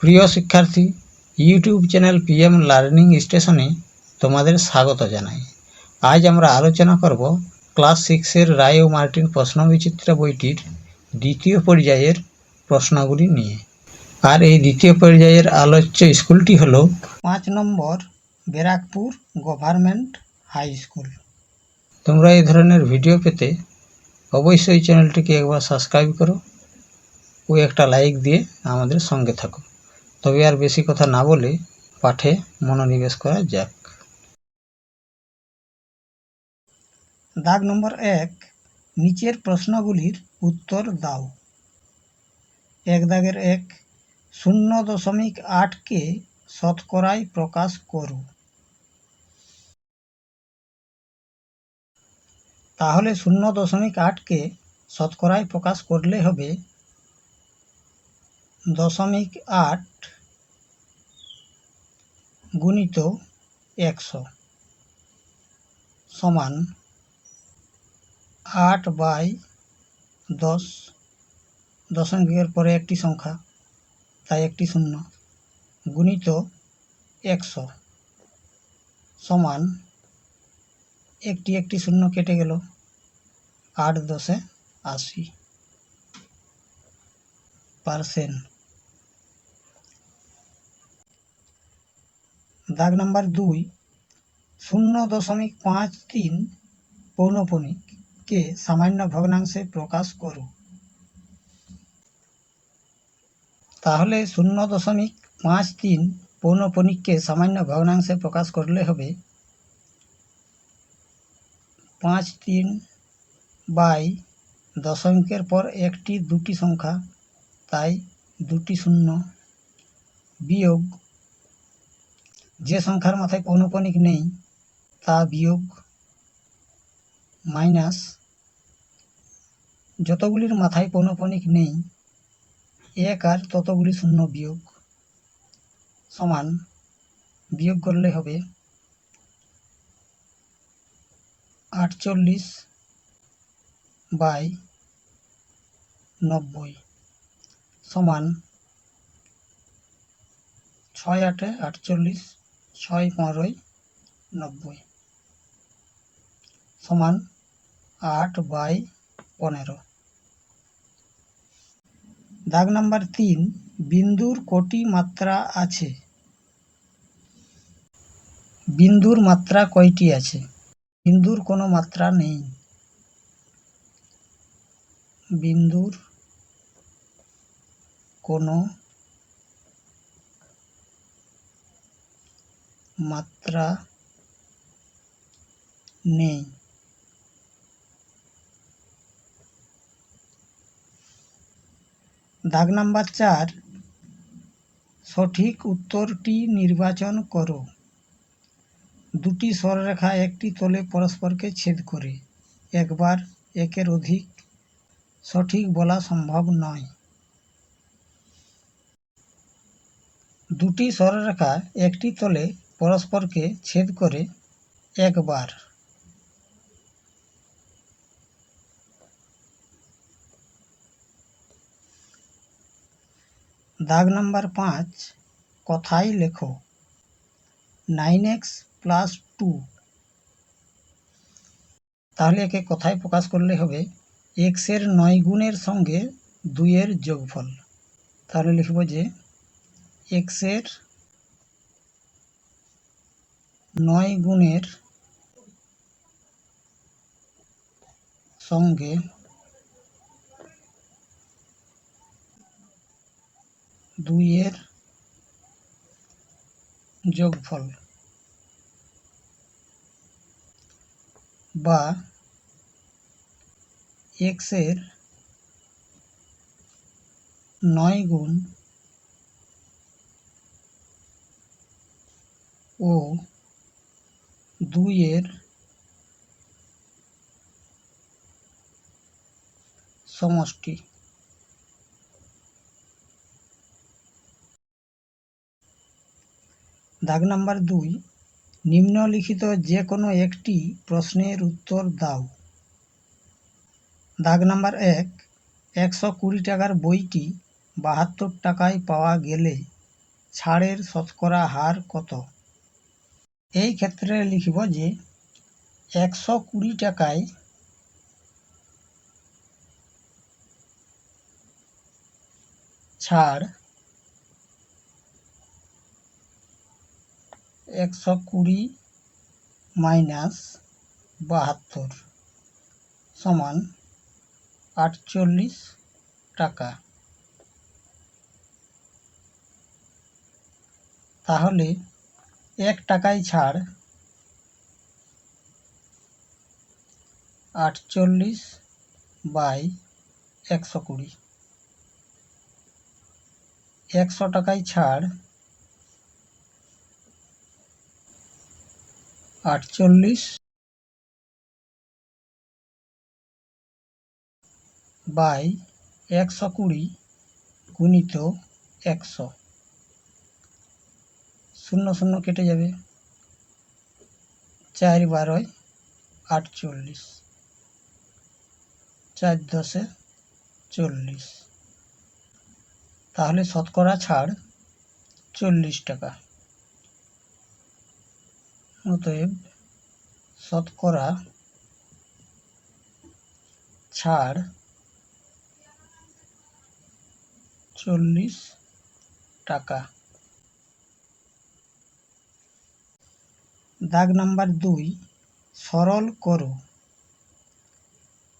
প্রিয় শিক্ষার্থী YouTube channel PM learning স্টেশনে তোমাদের স্বাগত জানাই। আজ আমরা আলোচনা করব ক্লাস সিক্সের রায় ও মার্টিন প্রশ্নবিচিত্র বইটির দ্বিতীয় পর্যায়ের প্রশ্নগুলি নিয়ে। আর এই দ্বিতীয় পর্যায়ের আলোচ্য স্কুলটি হল পাঁচ number Barrackpore government high school. তোমরা এই ধরনের ভিডিও পেতে অবশ্যই চ্যানেলটিকে একবার সাবস্ক্রাইব করো ও একটা লাইক দিয়ে আমাদের সঙ্গে থাকো। তবে আর বেশি কথা না বলে পাঠে মনোনিবেশ করা যাক। দাগ নম্বর এক, নিচের প্রশ্নগুলির উত্তর দাও। এক দাগের এক, শূন্য দশমিক আটকে শতকরায় প্রকাশ করো। তাহলে শূন্য দশমিক আটকে শতকরায় প্রকাশ করলে হবে দশমিক আট গুণিত একশো সমান আট বাই দশ। দশমিকের পরে একটি সংখ্যা, তাই একটি শূন্য। গুণিত একশো সমান একটি একটি শূন্য কেটে গেল আট দশে আশি পার্সেন্ট। দাগ নাম্বার দুই, শূন্য দশমিক পাঁচ তিন পৌনপণিককে সামান্য ভগ্নাংশে প্রকাশ করো। তাহলে শূন্য দশমিক পাঁচ তিন পৌনপণিককে সামান্য ভগ্নাংশে প্রকাশ করলে হবে পাঁচ তিন বাই দশমিকের পর একটি দুটি সংখ্যা, তাই দুটি শূন্য বিয়োগ যে সংখ্যার মাথায় পৌনপণিক নেই, তা বিয়োগ মাইনাস যতগুলির মাথায় পৌনপণিক নেই, এক আর ততগুলি শূন্য বিয়োগ সমান বিয়োগ করলে হবে আটচল্লিশ বাই নব্বই সমান ছয় আটে আটচল্লিশ ছয় পনেরোই নব্বই সমান আট বাই পনেরো। দাগ নাম্বার তিন, বিন্দুর কোটি মাত্রা আছে। বিন্দুর মাত্রা কয়টি আছে? বিন্দুর কোনো মাত্রা নেই। বিন্দুর কোনো মাত্রা নেই। দাগ নাম্বার চার, সঠিক উত্তরটি নির্বাচন করো। দুটি সরলরেখা একটি তলে পরস্পরকে ছেদ করে, একবার একের অধিক সঠিক বলা সম্ভব নয়। দুটি সরলরেখা একটি তলে পরস্পরকে ছেদ করে একবার। দাগ নাম্বার পাঁচ কথায় লেখো। Nine X plus two. তাহলে একে কথায় প্রকাশ করলে হবে এক্সের নয় গুণের সঙ্গে দুইয়ের যোগফল। তাহলে লিখব যে এক্সের নয় গুণের সঙ্গে দুইয়ের যোগফল বা এক্সের নয় গুণ ও দুইয়ের সমষ্টি। দাগ নাম্বার দুই, নিম্নলিখিত যে কোনো একটি প্রশ্নের উত্তর দাও। দাগ নাম্বার এক, একশো কুড়ি টাকার বইটি বাহাত্তর টাকায় পাওয়া গেলে ছাড়ের শতকরা হার কত? এই ক্ষেত্রে লিখব যে একশো কুড়ি টাকায় ছাড় একশো কুড়ি মাইনাস বাহাত্তর সমান আটচল্লিশ টাকা। তাহলে এক টাকায় ছাড়। আটচল্লিশ বাই একশো কুড়ি। একশো টাকায় ছাড়। আটচল্লিশ বাই একশো কুড়ি গুণিত একশো। শূন্য শূন্য কেটে যাবে। চার বারোয় আটচল্লিশ চার দশে চল্লিশ। তাহলে শতকরা ছাড় চল্লিশ টাকা। অতএব শতকরা ছাড় চল্লিশ টাকা। দাগ নাম্বার দুই, সরল করো।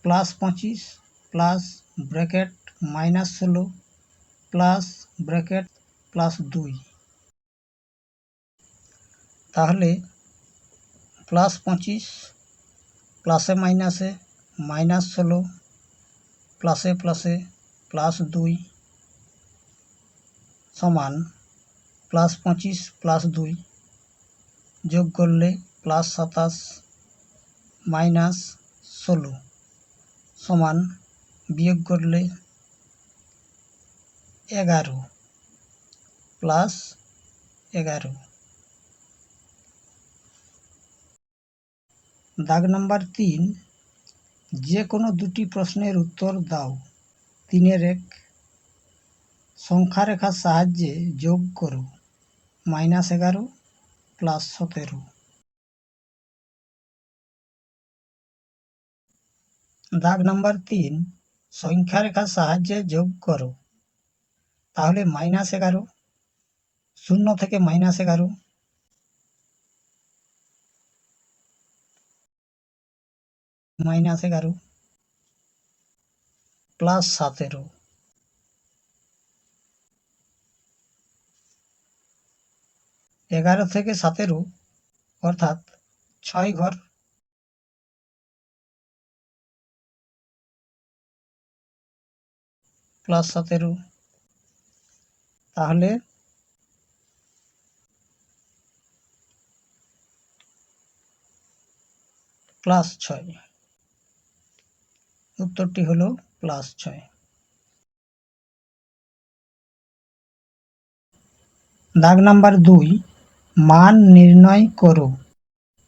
প্লাস পঁচিশ, প্লাস ব্র্যাকেট মাইনাস ষোলো, প্লাস ব্র্যাকেট প্লাস দুই। তাহলে প্লাস পঁচিশ, প্লাসে মাইনাসে মাইনাস ষোলো, প্লাসে প্লাসে প্লাস দুই সমান প্লাস পঁচিশ, প্লাস দুই। যোগ করলে প্লাস সাতাশ মাইনাস ষোলো সমান বিয়োগ করলে এগারো প্লাস এগারো। দাগ নাম্বার তিন যে কোনো দুটি প্রশ্নের উত্তর দাও। তিনের এক সংখ্যা রেখার সাহায্যে যোগ করো। মাইনাস এগারো প্লাস সতেরো দাগ নাম্বার তিন সংখ্যা রেখার সাহায্যে যোগ করো তাহলে মাইনাস এগারো শূন্য থেকে মাইনাস এগারো মাইনাস এগারো প্লাস সতেরো এগারো থেকে সতেরো, অর্থাৎ ছয় ঘর। প্লাস সতেরো। তাহলে প্লাস ছয়। উত্তরটি হলো প্লাস ছয়। দাগ নাম্বার দুই মান নির্ণয় করো।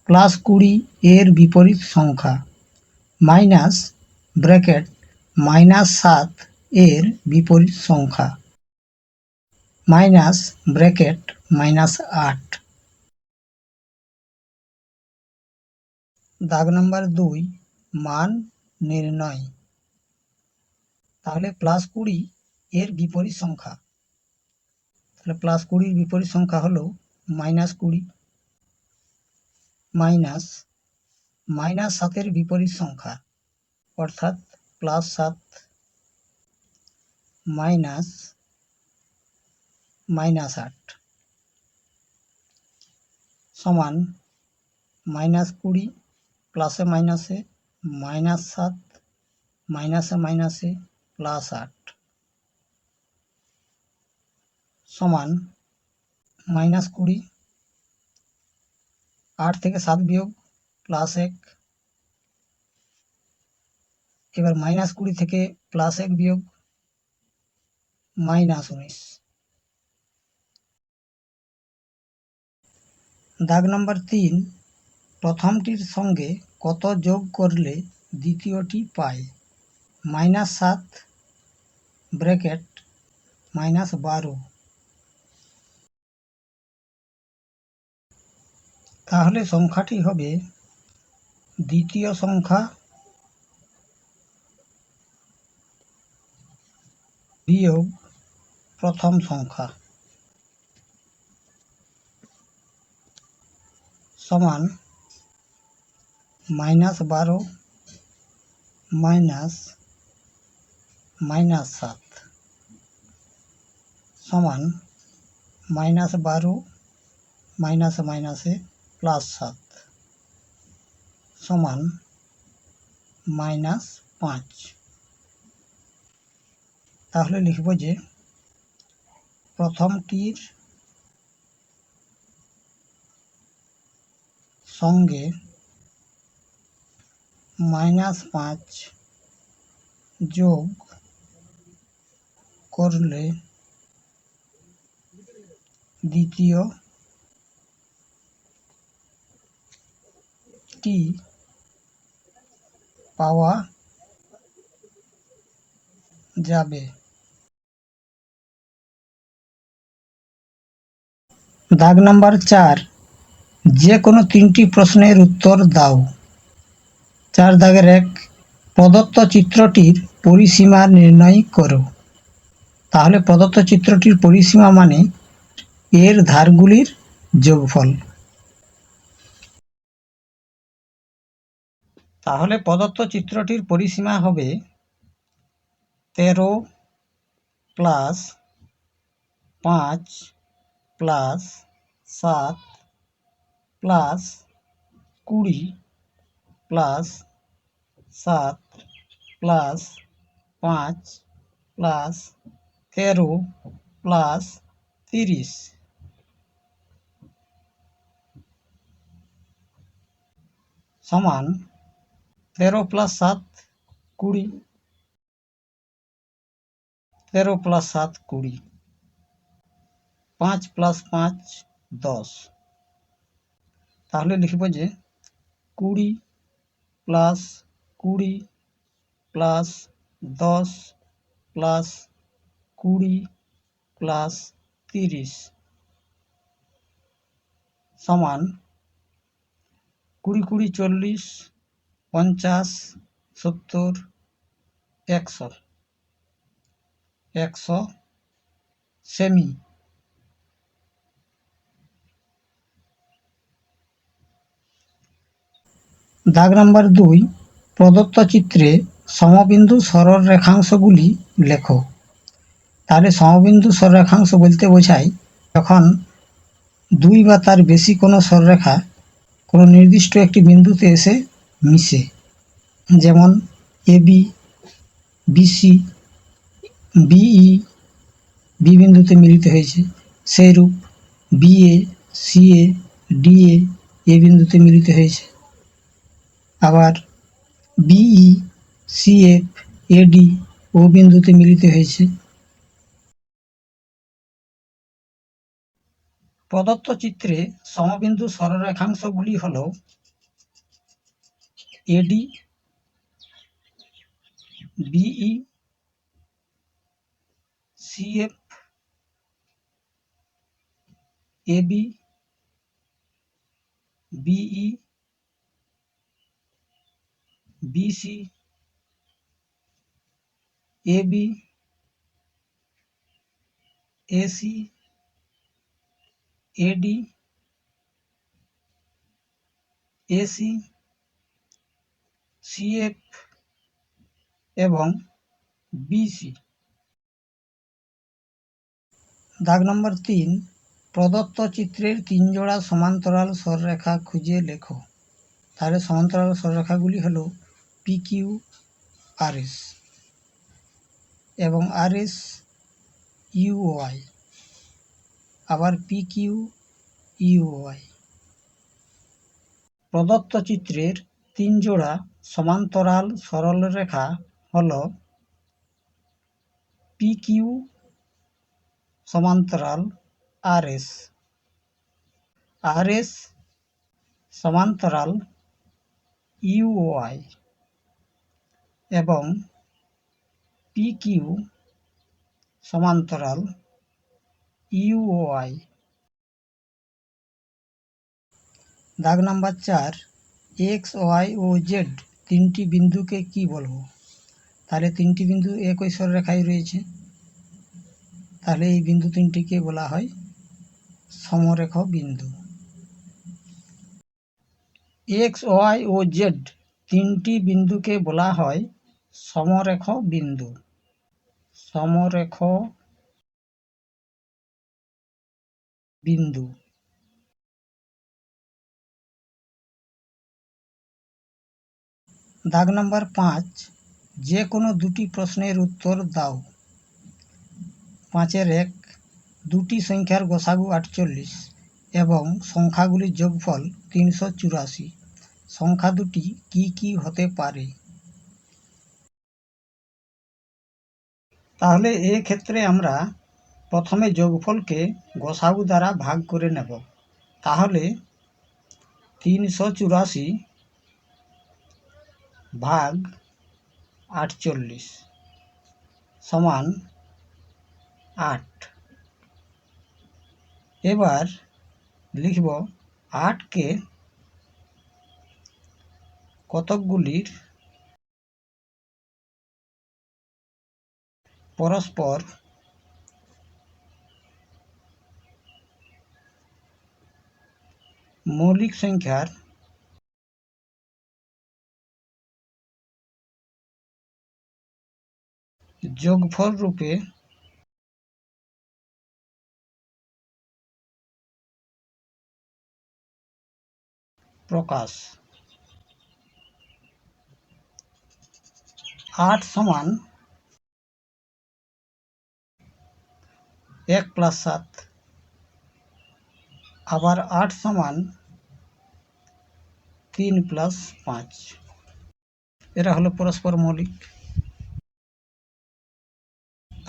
প্লাস কুড়ি এর বিপরীত সংখ্যা। মাইনাস ব্র্যাকেট মাইনাস সাত এর বিপরীত সংখ্যা। মাইনাস ব্র্যাকেট মাইনাস আট। দাগ নাম্বার দুই, মান নির্ণয়। তাহলে প্লাস কুড়ি এর বিপরীত সংখ্যা। তাহলে প্লাস কুড়ির বিপরীত সংখ্যা হলো মাইনাস কুড়ি মাইনাস মাইনাস সাতের বিপরীত সংখ্যা, অর্থাৎ প্লাস সাত মাইনাস মাইনাস আট সমান মাইনাস কুড়ি প্লাসে মাইনাসে মাইনাস সাত মাইনাসে মাইনাসে প্লাস আট সমান মাইনাস কুড়ি, আট থেকে সাত বিয়োগ প্লাস এক। এবার মাইনাস কুড়ি থেকে প্লাস এক বিয়োগ মাইনাস উনিশ। দাগ নম্বর তিন, প্রথমটির সঙ্গে কত যোগ করলে দ্বিতীয়টি পায়? মাইনাস সাত, ব্র্যাকেট, মাইনাস বারো। তাহলে সংখ্যাটি হবে দ্বিতীয় সংখ্যা বিয়োগ প্রথম সংখ্যা সমান মাইনাস বারো মাইনাস মাইনাস সাত সমান মাইনাস বারো মাইনাস মাইনাসে প্লাস সাত সমান মাইনাস পাঁচ। তাহলে লিখব যে প্রথমটির সঙ্গে মাইনাস পাঁচ যোগ করলে দ্বিতীয় টি পাওয়া যাবে? দাগ নাম্বার চার, যে কোনো তিনটি প্রশ্নের উত্তর দাও। চার দাগের এক, প্রদত্ত চিত্রটির পরিসীমা নির্ণয় করো। তাহলে প্রদত্ত চিত্রটির পরিসীমা মানে এর ধারগুলির যোগফল। তাহলে প্রদত্ত চিত্রটির পরিসীমা হবে তেরো প্লাস পাঁচ প্লাস সাত প্লাস কুড়ি প্লাস সাত প্লাস পাঁচ প্লাস তেরো প্লাস তিরিশ। সমান তেরো প্লাস সাত, কুড়ি। তেরো প্লাস সাত, কুড়ি। পাঁচ প্লাস পাঁচ, দশ। তাহলে লিখব যে কুড়ি প্লাস কুড়ি প্লাস দশ প্লাস কুড়ি প্লাস তিরিশ সমান কুড়ি কুড়ি চল্লিশ পঞ্চাশ, সত্তর, একশো। একশো সেমি। দাগ নাম্বার দুই, প্রদত্ত চিত্রে সমবিন্দু সরল রেখাংশগুলি লেখো। তাহলে সমবিন্দু সরলরেখাংশ বলতে বোঝায়, যখন দুই বা তার বেশি কোনো সরলরেখা কোনো নির্দিষ্ট একটি বিন্দুতে এসে মিশে যেমন এবি বিসি বিই বি বিন্দুতে মিলিত হয়েছে। সেইরূপ বিএ সিএ ডিএ এ বিন্দুতে মিলিত হয়েছে। আবার বিই সিএফ এডি ও বিন্দুতে মিলিত হয়েছে। প্রদত্ত চিত্রে সমবিন্দু সরলরেখাংশগুলি হল AD BE CF AB BE BC AB AC AD AC CF এবং বিসি দাগ নম্বর তিন, প্রদত্ত চিত্রের তিন জোড়া সমান্তরাল সরলরেখা খুঁজে লেখো। তাহলে সমান্তরাল সরলরেখাগুলি হল পি কিউ আর এস এবং আর এস ইউওয়াই আবার পি কিউ ইউওয়াই প্রদত্ত চিত্রের তিন জোড়া সমান্তরাল সরলরেখা হল পি কিউ সমান্তরাল আর এস আর এস সমান্তরাল ইউওয়াই এবং পি কিউ সমান্তরাল ইউওয়াই দাগ নাম্বার চার এক্স, ওয়াই ও জেড তিনটি বিন্দুকে কি বলব? তাহলে তিনটি বিন্দু একই সরলরেখায় রয়েছে। তাহলে এই বিন্দু তিনটিকে বলা হয় সমরেখ বিন্দু। এক্স, ওয়াই ও জেড তিনটি বিন্দুকে বলা হয় সমরেখ বিন্দু। সমরেখ বিন্দু। দাগ নম্বর পাঁচ, যে কোনো দুটি প্রশ্নের উত্তর দাও। পাঁচের এক, দুটি সংখ্যার গোসাগু আটচল্লিশ এবং সংখ্যাগুলির যোগফল তিনশো চুরাশি। সংখ্যা দুটি কি কি হতে পারে? তাহলে ক্ষেত্রে আমরা প্রথমে যোগফলকে গোসাগু দ্বারা ভাগ করে নেব। তাহলে তিনশো চুরাশি ভাগ আটচল্লিশ সমান আট। এবার লিখব আটকে কতকগুলির পরস্পর মৌলিক সংখ্যার যোগফল রূপে প্রকাশ। আট সমান এক প্লাস সাত। আবার আট সমান তিন প্লাস পাঁচ। এরা হলো পরস্পর মৌলিক।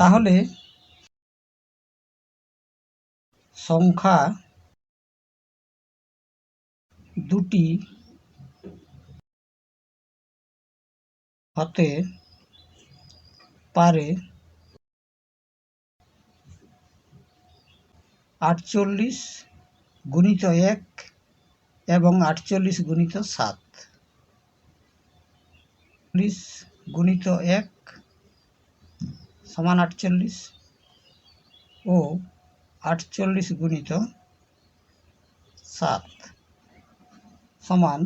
তাহলে সংখ্যা দুটি হতে পারে আটচল্লিশ গুণিত এক এবং আটচল্লিশ গুণিত সাত। চল্লিশ গুণিত এক সমান আটচল্লিশ। ও আটচল্লিশ গুণিত সাত সমান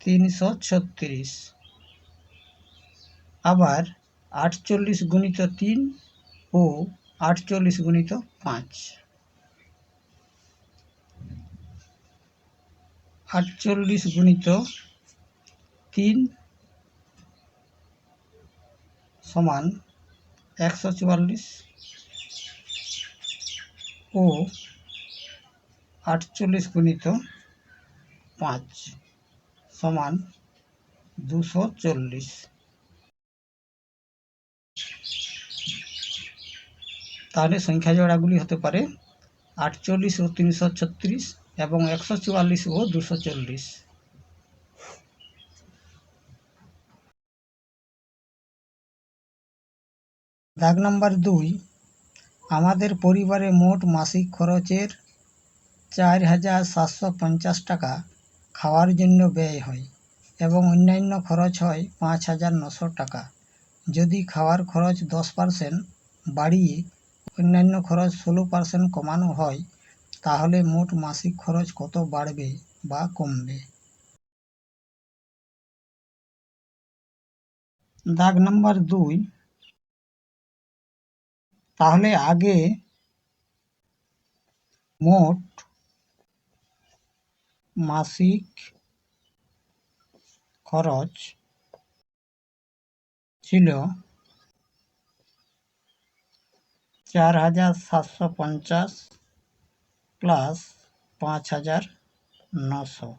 তিনশো ছত্রিশ। আবার আটচল্লিশ গুণিত তিন ও আটচল্লিশ গুণিত পাঁচ। আটচল্লিশ গুণিত তিন সমান একশো চুয়াল্লিশ ও আটচল্লিশ গুণিত পাঁচ সমান দুশো চল্লিশ। তাহলে সংখ্যা জোড়াগুলি হতে পারে আটচল্লিশ ও তিনশো ছত্রিশ এবং একশো চুয়াল্লিশ ও দুশো চল্লিশ। দাগ নাম্বার দুই, আমাদের পরিবারে মোট মাসিক খরচের চার হাজার সাতশো পঞ্চাশ টাকা খাওয়ার জন্য ব্যয় হয় এবং অন্যান্য খরচ হয় পাঁচ হাজার নশো টাকা। যদি খাওয়ার খরচ দশ পার্সেন্ট বাড়িয়ে অন্যান্য খরচ ষোলো পার্সেন্ট কমানো হয়, তাহলে মোট মাসিক খরচ কত বাড়বে বা কমবে? দাগ নাম্বার দুই তাহলে আগে মোট মাসিক খরচ ছিল চার হাজার সাতশো পঞ্চাশ প্লাস পাঁচ হাজার নশো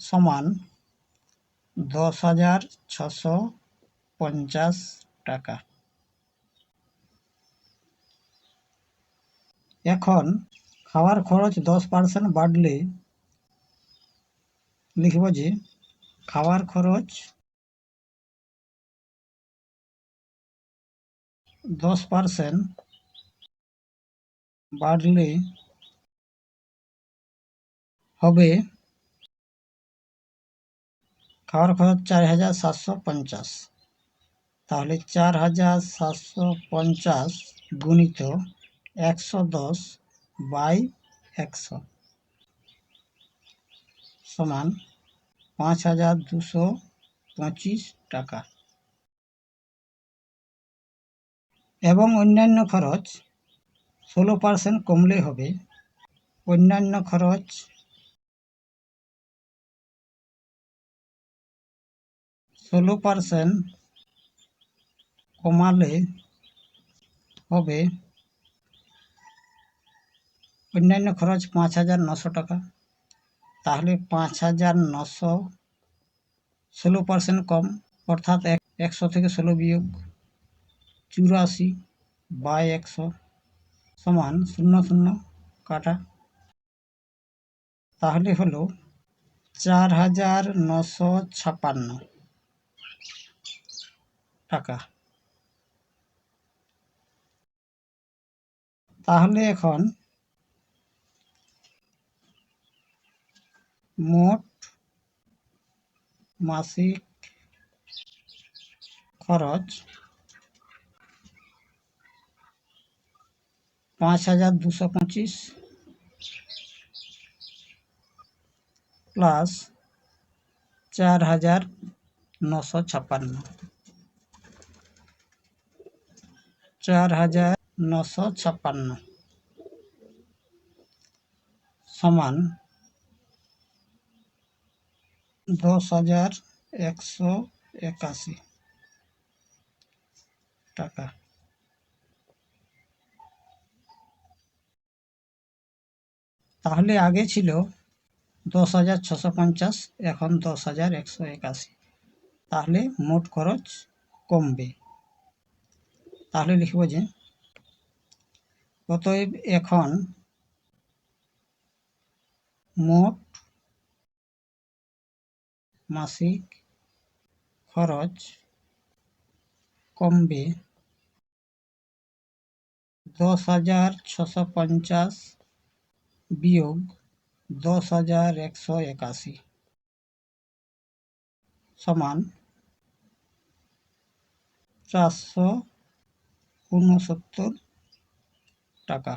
সমান দশ হাজার ছশো পঞ্চাশ টাকা। এখন খাওয়ার খরচ দশ পার্সেন্ট বাড়লে লিখব যে খাওয়ার খরচ দশ পার্সেন্ট বাড়লে হবে খাওয়ার খরচ চার হাজার সাতশো পঞ্চাশ। তাহলে চার হাজার সাতশো পঞ্চাশ গুণিত একশো দশ বাই একশো সমান পাঁচ হাজার দুশো পঁচিশ টাকা। এবং অন্যান্য খরচ ষোলো পার্সেন্ট কমলে হবে। অন্যান্য খরচ ষোলো পার্সেন্ট কমালে হবে অন্যান্য খরচ পাঁচ হাজার নশো টাকা। তাহলে পাঁচ হাজার নশো ষোলো পার্সেন্ট কম, অর্থাৎ এক একশো থেকে ষোলো বিয়োগ চুরাশি বাই একশো সমান শূন্য শূন্য কাটা। তাহলে হলো চার হাজার নশো ছাপান্ন টাকা। তাহলে এখন মোট মাসিক খরচ পাঁচ হাজার দুশো পঁচিশ প্লাস চার হাজার নশো ছাপ্পান্ন। চার হাজার নশো ছাপ্পান্ন সমান দশ হাজার একশো একাশি টাকা। তাহলে আগে ছিল দশ হাজার ছশো পঞ্চাশ, এখন দশ হাজার একশো একাশি। তাহলে মোট খরচ কমবে। তাহলে লিখব যে, অতএব এখন মোট মাসিক খরচ কমবে। দশ হাজার ছশো পঞ্চাশ বিয়োগ দশ হাজার একশো একাশি সমান চারশো ঊনসত্তর টাকা।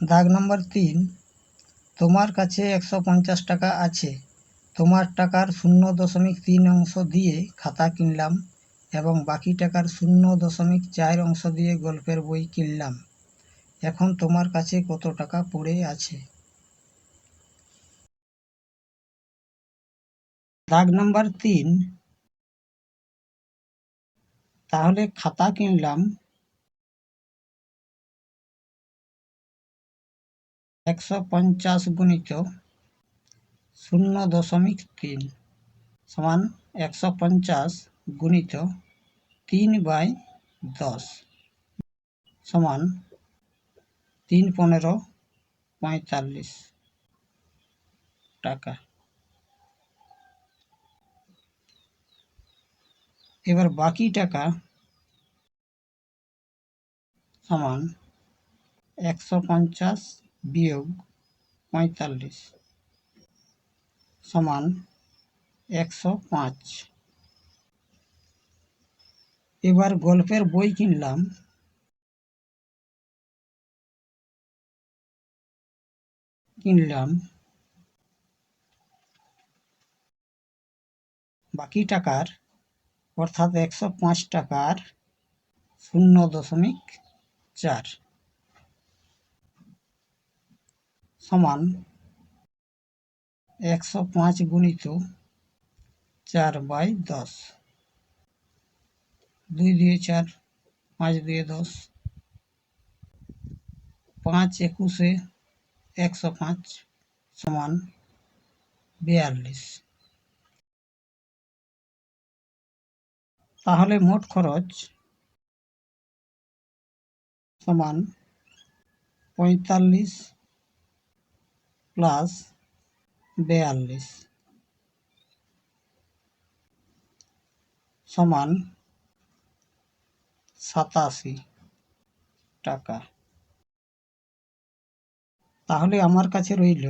দাগ নম্বর তিন, তোমার কাছে একশো পঞ্চাশ টাকা আছে। তোমার টাকার শূন্য দশমিক তিন অংশ দিয়ে খাতা কিনলাম এবং বাকি টাকার শূন্য দশমিক চার অংশ দিয়ে গল্পের বই কিনলাম। এখন তোমার কাছে কত টাকা পড়ে আছে? দাগ নাম্বার তিন, তাহলে খাতা কিনলাম একশো পঞ্চাশ গুণিত শূন্য দশমিক তিন সমান একশো পঞ্চাশ গুণিত তিন বাই দশ সমান তিন পনেরো পঁয়তাল্লিশ টাকা। এবার বাকি টাকা সমান একশো পঞ্চাশ বিয়োগ পঁয়তাল্লিশ সমান একশো পাঁচ। এবার গল্পের বই কিনলাম। কিনলাম। বাকি টাকার, অর্থাৎ একশো পাঁচ টাকার শূন্য দশমিক চার। সমান একশো পাঁচ গুণিত চার বাই দশ। দুই দিয়ে চার, পাঁচ দিয়ে দশ। পাঁচ একুশে একশো পাঁচ সমান বিয়াল্লিশ। তাহলে মোট খরচ সমান পঁয়তাল্লিশ প্লাস বেয়াল্লিশ সমান সাতাশি টাকা। তাহলে আমার কাছে রইল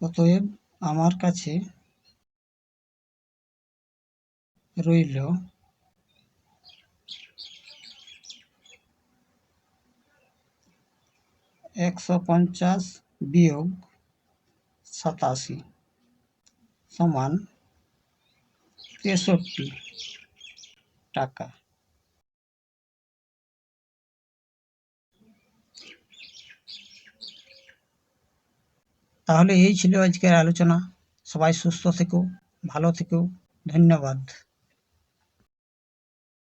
অতএব আমার কাছে রইল একশো পঞ্চাশ বিয়োগ সাতাশি সমান তেষট্টি টাকা। তাহলে এই ছিল আজকের আলোচনা। সবাই সুস্থ থেকো, ভালো থেকো। ধন্যবাদ।